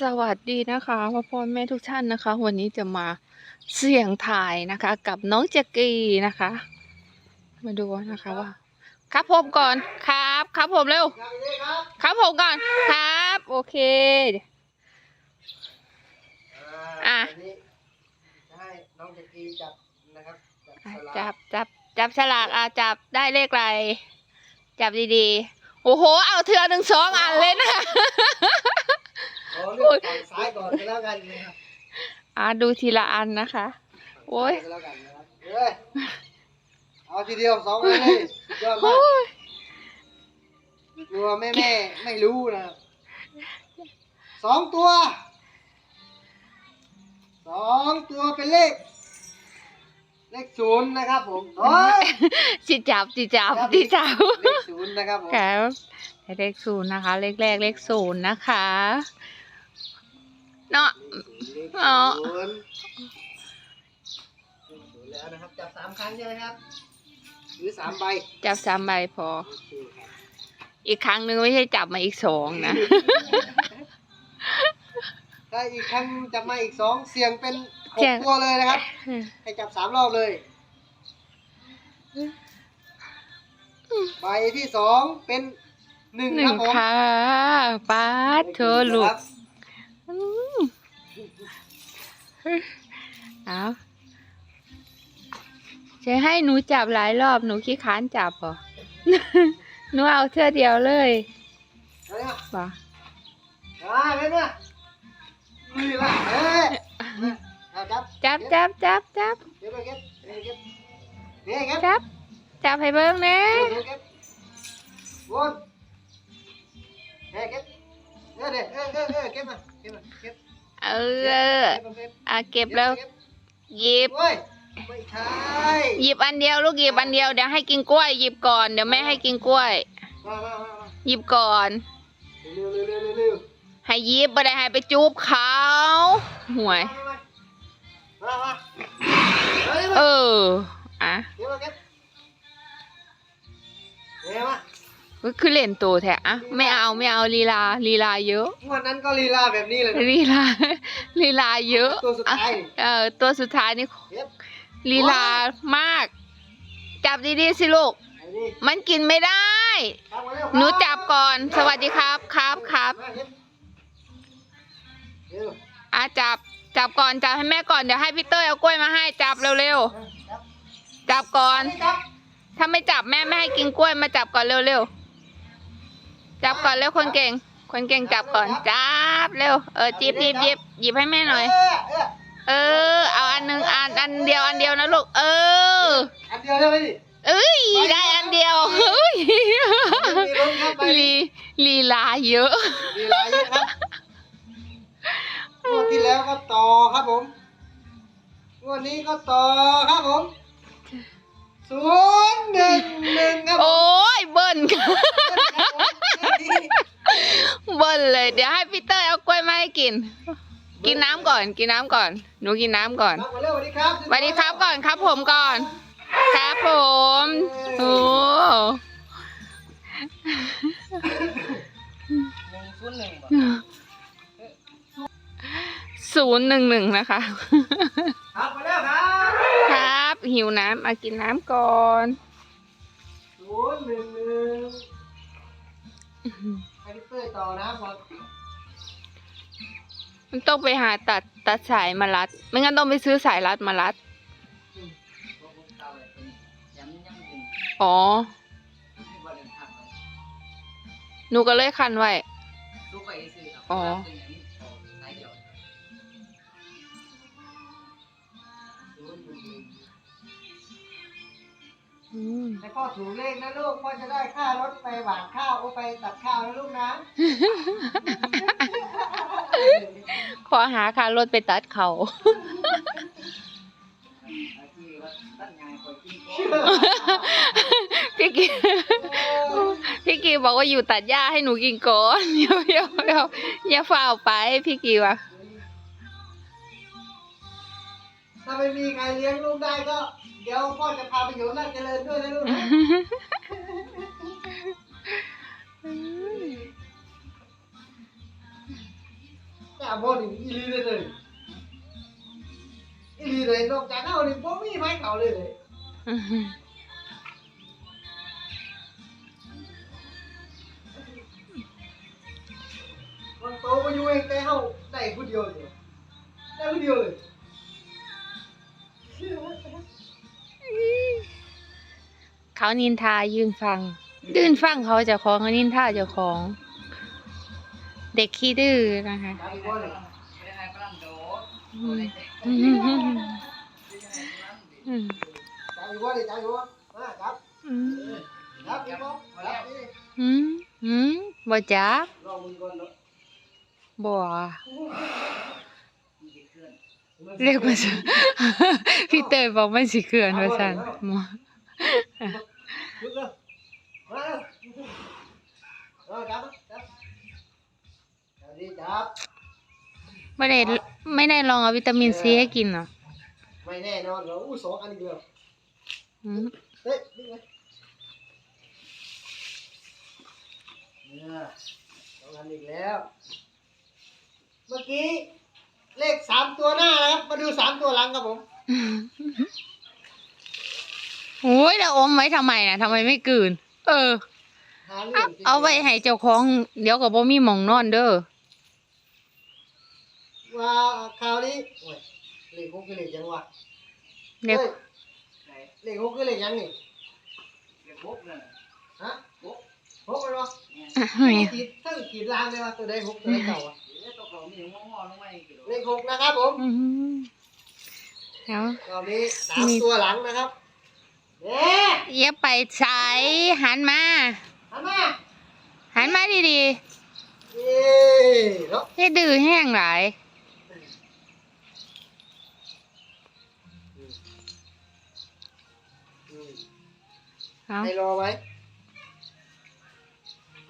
สวัสดีนะคะพ่อพ่อแม่ทุกท่านนะคะ วันนี้จะมาเสี่ยงทายนะคะ กับน้องแจ็กกี้นะคะ มาดูนะคะว่า ครับผมก่อนครับ ครับผมเร็ว ครับนี่ครับครับผมก่อนครับ โอเคอะวันนี้จะให้น้องเจกีจับนะครับจับอะสลากจับจับจับฉลากอะจับได้เลขอะไรจับดีๆโอ้โห เอาเทือหนึ่งสองอันเลยนะ ขอเลือกฝั่งซ้ายก่อนก็แล้วกันนะครับอะดูทีละอันนะคะ โอ้ยฝั่งซ้าก็แล้วกันนะครับเอ้ยเอาทีเดียวสองอันเลยสุดยอดมากกลัวแม่แม่ๆไม่รู้นะครับสองตัวสองตัวเป็นเลข เลขศูนย์นะครับผมโอ้ย จิจับจิจับครับจิจับเลขศูนย์นะครับผม ครับเลขศูนย์นะคะ เลขแรกเลขศูนย์นะคะ เนาะเลขอ๋อศูนย์เลขศูนย์แล้วนะครับจับสามครั้งใช่ไหมครับ หรือสามใบ จับสามใบพอโอเคครับอีกครั้งหนึ่งไม่ใช่จับมาอีกสองนะ ถ้าอีกครั้งจับมาอีกสองเสียงเป็นหเสี่กยงตัวเลยนะครับ ให้จับสามรอบเลย ใบที่สองเป็นหนึ่งหนึ่ครังบผมค่ะป้าดเธอลูกครับอืม เอาจะให้หนูจับหลายรอบหนูขี้ค้านจับเหรอหนูเอาเทื่อเดียวเลยเอาเนี่ยบ่อ่าเห็นไหมลุยละเอ้ยเอาจับจับจับจับจับเก็บไปเก็บเก็บเก็บเก็บเก็บจับจับให้เบิ้งนะเก็บเก็บวนเก็บเก็บเออเด็เออเออเออเก็บมาเก็บมาเก็บ เออเก็บเก็บอะเก็บแล้วหยิบโอ้ยไม่ใช่หยิบอันเดียวลูกหยิบอันเดียวเดี๋ยวให้กินกล้วย หยิบก่อนเดี๋ยวแม่ให้กินกล้วย มามามามาหยิบก่อน เร็วเร็วเร็วเร็วเร็วให้หยิบไม่ได้ให้ไปจูบเขาห่วย มามาเฮ้ยเอมาออ่ ก็คือเล่นตัวแท้อะไม่เอาไม่เอาลีลาลีลาเยอะ วันนั้นก็ลีลาแบบนี้เลยนะลีลาลีลาเยอะ ตัวสุดท้ายเออตัวสุดท้ายนี่เก็บลีลามาก จับดีๆสิลูกไอ้นี่มันกินไม่ได้จับมาเร็วหนูจับก่อน สวัสดีครับครับครับมาเก็บเร็วอะจับจับก่อนจับให้แม่ก่อนเดี๋ยวให้พี่เต้ยเอากล้วยมาให้จับเร็วจับๆจับก่อนจับถ้าไม่จับแม่ไม่ให้กินกล้วยมาจับก่อนเร็วๆ จับก่อนเร็วคนเก่ง คนเก่งจับก่อน จับเร็ว เออจิบหยิบหยิบหยิบให้แม่หน่อยเออเออเออ เอาอันหนึ่งอันอันเดียวอันเดียวนะลูก เออ อันเดียวใช่ไหมดิเอ้ยได้อันเดียวเฮ้ยมีลุ้นครับไปลีลีลาเยอะลีลาเยอะครับงวดที่แล้วก็ต่อครับผมงวดนี้ก็ต่อครับผมศูนย์หนึ่งหนึ่งครับผมโอ้ยเบิ้ลครั บผมเบิ้ลเลย เดี๋ยวให้พี่เต้ยเอากล้วยมาให้กิน กินน้ำก่อน กินน้ำก่อน หนูกินน้ำก่อน ครับมาเร็วสวัสดีครับสวัสดีครับก่อนครับผมก่อน ครับผมโอ้หนึ่งศูนย์หนึ่งบ่ศูนย์หนึ่งหนึ่งนะคะ ครับมาแล้วครับครับ หิวน้ำมากินน้ำก่อน ศูนย์หนึ่งหนึ่ง ให้พี่เต้ยต่อนะก่อมันต้องไปหาตัดตัดสายมารัด ไม่งั้นต้องไปซื้อสายรัดมารัด อ๋อ หนูก็เลยคันไว้ อ๋อ ให้พ่อถูกเลขนะลูกพ่อจะได้ค่ารถไปหวานข้าวโอไปตัดข้าวนะลูกนะ ขอหาค่ารถไปตัดเขา พี่กีพี่กีบอกว่าอยู่ตัดหญ้าให้หนูกินก่อนเดี๋ยวเดี๋ยวเดี๋ยวอย่าฝ่าไปพี่กีวะ ถ้าไม่มีใครเลี้ยงลูกได้ก็ เดี๋ยวพ่อจะพาไปอยู่น่าเจริญด้วยนะลูกนะอาบ่นี่อีหลีเลยเลยอีหลีเลยนอกจากเฮานี่บ่มีไผเขาเลยเลยมันโตมาอยู่เองแต่เฮาได้ผู้เดียวเดียได้ผู้เดียวเลย เขานินทายืนฟัง ดื้นฟังเขาจะของเขานินทาจ้าของ เด็กขี้ดื้อนะคะจับอีกบ่เลยอืมอืมอืมจับอีกบ่เลยจับอีกบ่ เนาะบ่เรียกว่าจะพี่เตยบอกมันสิเขื่อนว่าซั่นหมอลุกเร็วมาเร็วเออจับจับจับดีจับไม่ได้ไม่ได้ลองเอาวิตามินซีให้กินเหรอไม่แน่นอนเหรออู้สองอันอีกแล้วอืมเฮ้ยนี่ไงเนี่ยสองอันอีกแล้ว เมื่อกี้ เลขสามตัวหน้านะครับ มาดูสามตัวหลังครับผม โอ้ยแล้วอมไว้ทำไมน่ะทำไมไม่กลืน เออ หาเรื่เอาองจริงๆเอาไว้ให้เจ้าของเดี๋ยวก็บ่มีหมองนอนเด้อ ว่าคราวนี้โอ้ยเลขหกคือเลขยังวะเดี๋ยวฮ้ยเลขหกคือเลขยังนี่เลขหกนั่นน่ะฮะหกหกเลยเนาะเนี่ยขีดทั้งขีดล่างเลยว่าตัวใดหกตัวใดเก่าอะ เดี๋ยวตัวเขามีงอๆลงมาอีกกิโลเลขหกนะครับผมอืมเอารอบนี้สามตัวหลังนะครับเนี่ยอย่าไปใส่หันมา ทำมาหันมาดีเย้เนาะๆอย่าดื้อแห้งหลายอืมเอาให้รอไว้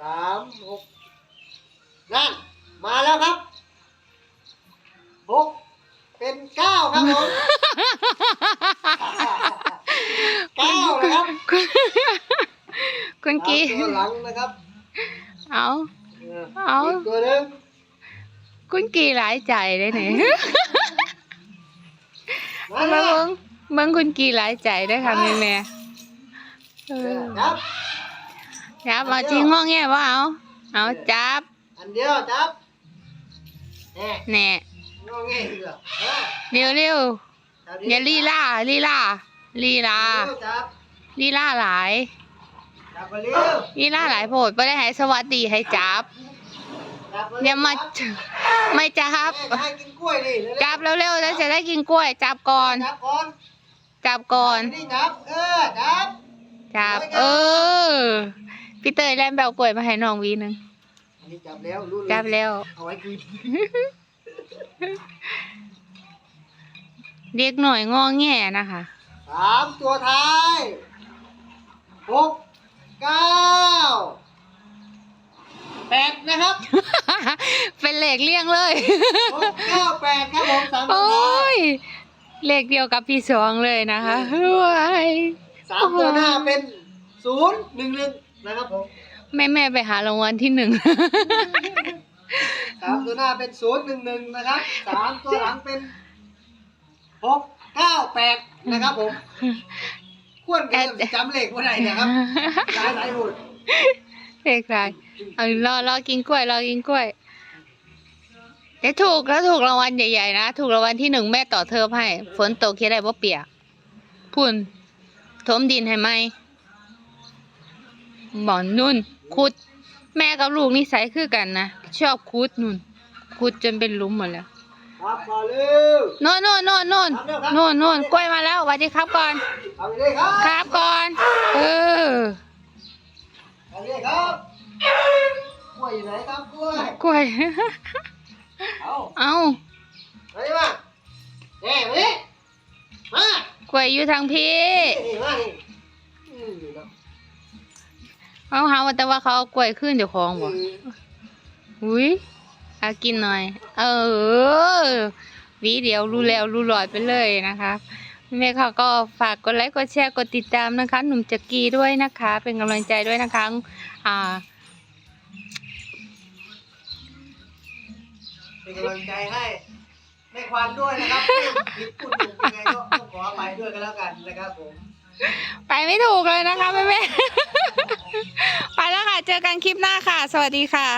สามหกนั่น มาแล้วครับ หกเป็นเก้าครับผมเก้านะครับคุณคุณกีสามตัวหลังนะครับเอาเออเอาอีกตัวหนึงคุณกีหลายใจเลยเนี่ยมาเบิ่แล้วงเบิ่งคุณกีหลายใจเด้อค่ะแม่แม่เออครับจับเอาจริงงอแงบ่เอาเอาจับอันเดียวจับแหน่แน่ งอแงอีกเหรอเออเร็วเร็วจับๆอย่าลีลาลีลาลีลาเร็วจับลีลาหลายจับไปเร็วลีลาหลายโพดบ่ได้ให้สวัสดีให้จับจับไปอย่ามาไม่จับแม่จะให้กินกล้วยนี่เร็วๆจับเร็วๆแล้วจะได้กินกล้วย จับก่อน จับก่อนจับก่อน นี่จับเออจับจับ เออ พี่เตยแลมแบวกล้วยมาให้น้องวีหนึงอันนี้จับแล้วรู้เลยจับแล้ว เอาไว้คืน เด็กหน่อยงอแงนะคะ สามตัวท้ายหกเก้าแปดนะครับเป็นเลขเลี่ยงเลยหกเก้าแปดครับผมสามตัวโอ้ท้ายยเลขเดียวกับพี่สองเลยนะคะว้ายสามตัวหน้าเป็นศูนย์หนึ่งหนึ่งนะครับผม แม่แม่ๆไปหารางวัลที่หนึ่ง สามตัวหน้าเป็นศูนย์หนึ่งหนึ่งนะครับสามตัวหลังเป็นหกเก้าแปดนะครับผมควรกันจำเลขว่าไหนนะครับหลายหลายหมดเลขอะไรเอารอรอกินกล้วยรอกินกล้วยแต่ถูกแล้วถูกรางวัลใหญ่ๆนะ ถูกรางวัลที่หนึ่งแม่ต่อเทอมให้ ฝนตกแค่ได้บ่เปียกพุ่นถมดินให้ไหมหมอนนุ่นขุด แม่กับลูกนิสัยคือกันนะ ชอบขุดนุ่นขุดจนเป็นหลุมหมดแล้วครับมาเร็วโน่นโน่นโน่นโน่นโน่นโน่นกล้วยมาแล้วสวัสดีครับก่อนเอาไปเลยครับครับก่อน เออเอาไปเลยครับกล้วยอยู่ไหนครับกล้วยกล้วยเอาเอามาดิมาเน่มาดิมากล้วยอยู่ทางพี่ เอาหาว่าแต่ว่าเขาเอากล้วยขึ้นเดี๋ยวของบ่อืมอุ้ยเอากินหน่อย เออหวีเดียวรู้แล้วรู้รอยไปเลยนะคะแม่ค่ะก็ฝากกดไลค์กดแชร์กดติดตามนะคะ หนุ่มจักรีด้วยนะคะ เป็นกำลังใจด้วยนะคะอ่าเเป็นกำลังใจให้แม่ควานด้วยนะครับผิดพูดถูกยังไงก็ต้องขออภัยด้วยกันแล้วกันนะครับผม ไปไม่ถูกเลยนะคะแม่แม่ไปแล้วค่ะ เจอกันคลิปหน้าค่ะ สวัสดีค่ะ